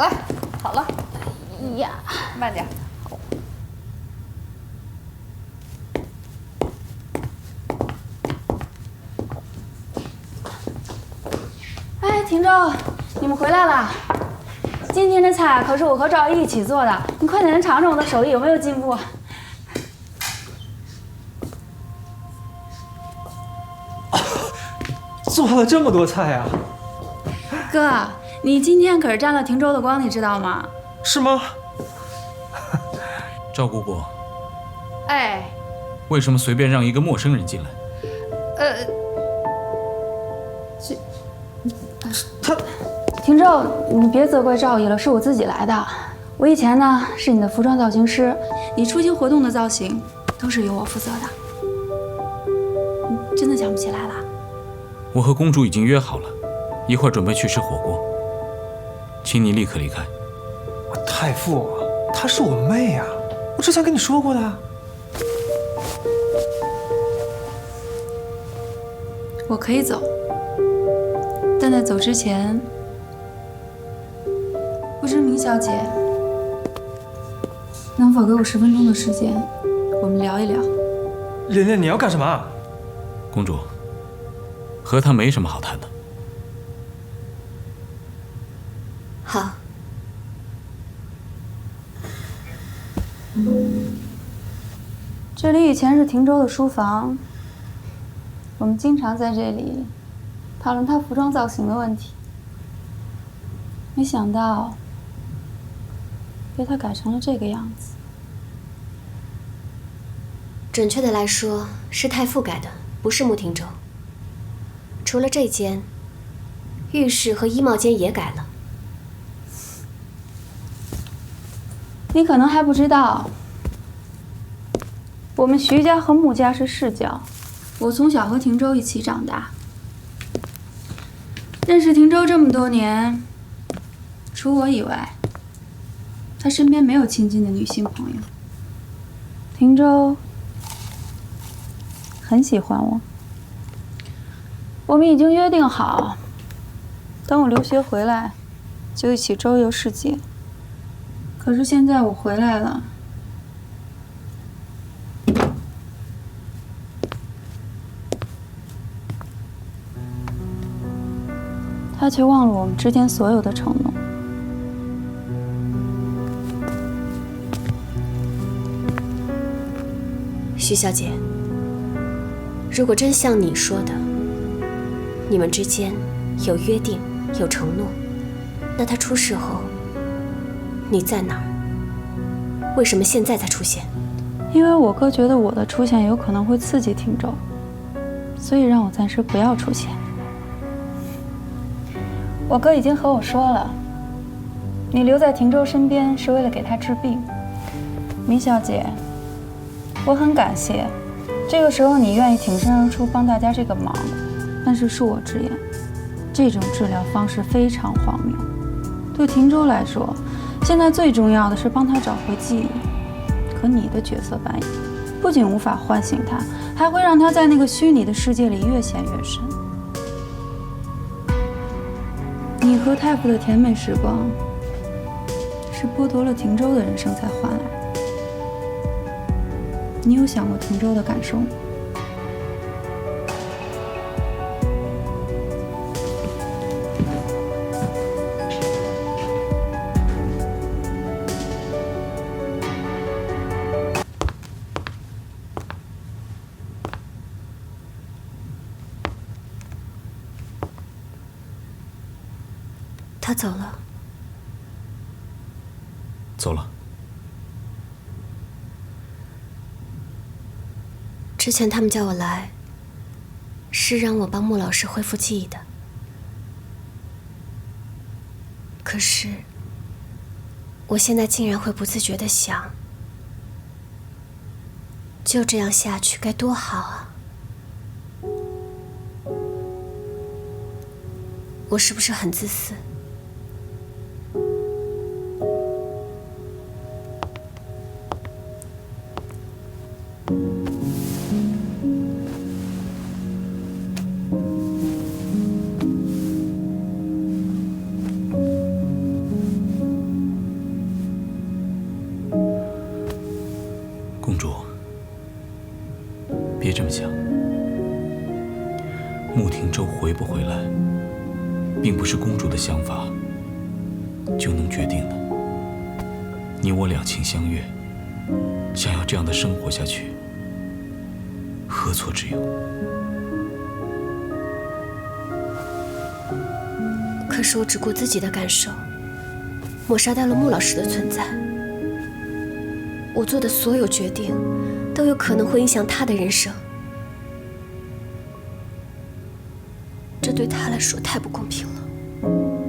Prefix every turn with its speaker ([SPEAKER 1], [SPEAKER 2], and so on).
[SPEAKER 1] 来，好了，
[SPEAKER 2] 哎呀，
[SPEAKER 1] 慢点。
[SPEAKER 2] 哎，婷舟，你们回来了。今天的菜可是我和赵毅一起做的，你快点来尝尝我的手艺有没有进步。
[SPEAKER 3] 做了这么多菜呀、
[SPEAKER 2] 哥，你今天可是沾了婷舟的光，你知道吗？
[SPEAKER 3] 是吗？
[SPEAKER 4] 赵姑姑，
[SPEAKER 1] 哎，
[SPEAKER 4] 为什么随便让一个陌生人进来？
[SPEAKER 1] 呃，这
[SPEAKER 3] 他
[SPEAKER 2] 婷舟，你别责怪赵姨了，是我自己来的。我以前呢是你的服装造型师，你出席活动的造型都是由我负责的。你真的想不起来了？
[SPEAKER 4] 我和公主已经约好了，一会儿准备去吃火锅，请你立刻离开。
[SPEAKER 3] 太傅，她是我妹啊、我之前跟你说过的。
[SPEAKER 2] 我可以走，但在走之前，不知明小姐能否给我十分钟的时间，我们聊一聊。
[SPEAKER 3] 莲莲，你要干什么啊？
[SPEAKER 4] 公主，和他没什么好谈的。
[SPEAKER 5] 好，
[SPEAKER 2] 这里以前是婷舟的书房，我们经常在这里讨论他服装造型的问题。没想到被他改成了这个样子。
[SPEAKER 5] 准确的来说是太傅改的，不是穆廷州。除了这间，浴室和衣帽间也改了。
[SPEAKER 2] 你可能还不知道，我们徐家和穆家是世交。我从小和廷州一起长大，认识廷州这么多年，除我以外，他身边没有亲近的女性朋友。廷州很喜欢我，我们已经约定好，等我留学回来，就一起周游世界。可是现在我回来了，他却忘了我们之间所有的承诺。
[SPEAKER 5] 徐小姐，如果真像你说的，你们之间有约定、有承诺，那他出事后，你在哪？为什么现在才出现？
[SPEAKER 2] 因为我哥觉得我的出现有可能会刺激廷舟，所以让我暂时不要出现。我哥已经和我说了，你留在廷州身边是为了给他治病。米小姐，我很感谢，这个时候你愿意挺身而出帮大家这个忙，但是恕我直言，这种治疗方式非常荒谬。对廷州来说，现在最重要的是帮他找回记忆。可你的角色扮演，不仅无法唤醒他，还会让他在那个虚拟的世界里越陷越深。你和太傅的甜美时光，是剥夺了廷舟的人生才换来的。你有想过廷舟的感受吗？
[SPEAKER 5] 他走了。
[SPEAKER 4] 走了。
[SPEAKER 5] 之前他们叫我来，是让我帮穆老师恢复记忆的。可是，我现在竟然会不自觉的想，就这样下去该多好啊！我是不是很自私？
[SPEAKER 4] 公主，别这么想。穆庭洲回不回来，并不是公主的想法就能决定的。你我两情相悦，想要这样的生活下去，何错之有？
[SPEAKER 5] 可是我只顾自己的感受，抹杀掉了穆老师的存在。我做的所有决定，都有可能会影响他的人生。这对他来说太不公平了。